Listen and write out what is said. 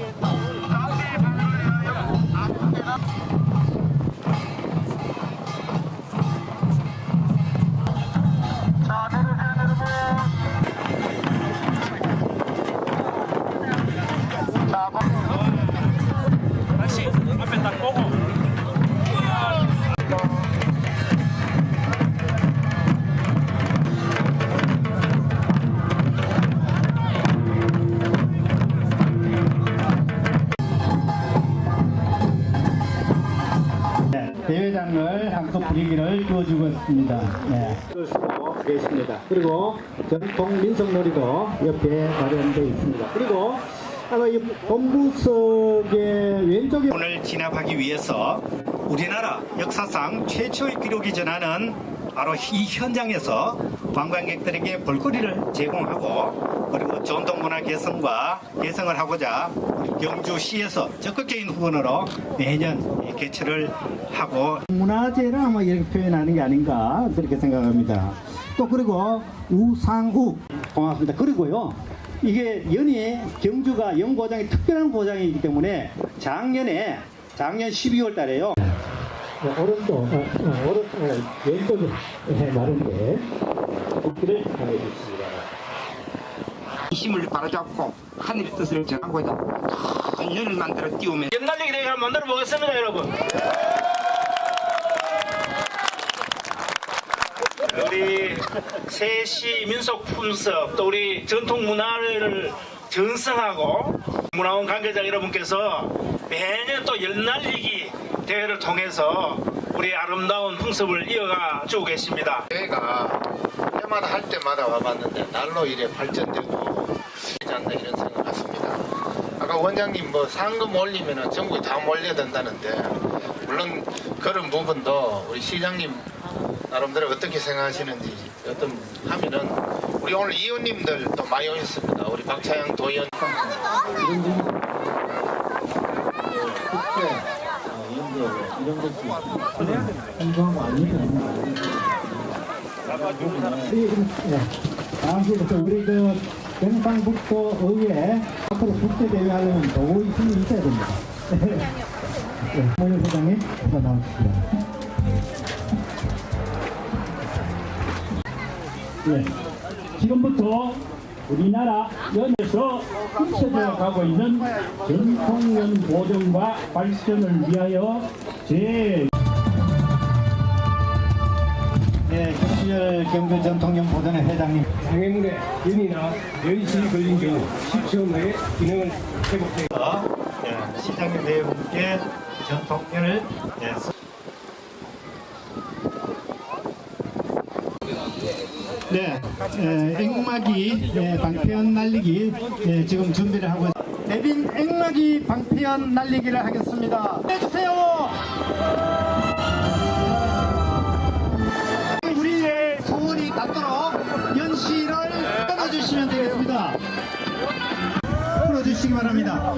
get 대회장을 한껏 분위기를 띄워주고 있습니다. 네. 쓰고 계십니다. 그리고 전통 민속놀이도 옆에 마련되어 있습니다. 그리고 아마 이 본부석의 왼쪽에 오늘 진압하기 위해서 우리나라 역사상 최초의 기록이 전하는 바로 이 현장에서 관광객들에게 볼거리를 제공하고 그리고 전통문화 개성과 개성을 하고자 경주시에서 적극적인 후원으로 매년 이 개최를 하고 문화재를 아마 이렇게 표현하는 게 아닌가 그렇게 생각합니다. 또 그리고 우상욱 고맙습니다. 그리고요 이게 연이 경주가 연고장이 특별한 고장이기 때문에 작년에 작년 12월 달에요. 오른쪽, 어, 어, 오른, 어, 왼쪽에 마른데 복귀를 당해주십니 다. 힘을 바로잡고 하늘의 뜻을 전하고자 큰 연을 만들어 띄우며 옛날 얘기 내가 만들어 보겠습니다 여러분 우리 세시 민속 품석 또 우리 전통 문화를 전승하고 문화원 관계자 여러분께서 매년 또 연날리기 대회를 통해서 우리 아름다운 풍습을 이어가 주고 계십니다. 대회가 때마다 할 때마다 와봤는데 날로 이래 발전되고 되지 않나 이런 생각 같습니다. 아까 원장님 뭐 상금 올리면은 전국에 다 몰려야 된다는데 물론 그런 부분도 우리 시장님 나름대로 어떻게 생각하시는지 어떤 하면은 우리 오늘 이웃님들 또 많이 오셨습니다. 우리 박차영 도의원 이런 연대 이런 것이 공부하고 아니면 다음 주부터 우리 그 경상북도 의회 앞으로 국제 대회 하려면 도의 힘이 있어야 됩니다. 네, 모여 회장님 나오십니다. 네. 지금부터 우리나라 연에서 흡수되어 가고 있는 전통연 보존과 발전을 위하여 제 네, 김수열 경주 전통연 보존회 회장님. 장애물에 연이나 연실이 걸린 경우 10초 내에 기능을 회복해 네, 시장님 네 분께 전통연을 네, 네, 에, 앵마기 예, 방패연 날리기 예, 지금 준비를 하고 있- 내빈 앵마기 방패연 날리기를 하겠습니다. 해주세요. 우리의 소원이 닿도록 연시를 끊어주시면 되겠습니다. 풀어주시기 바랍니다.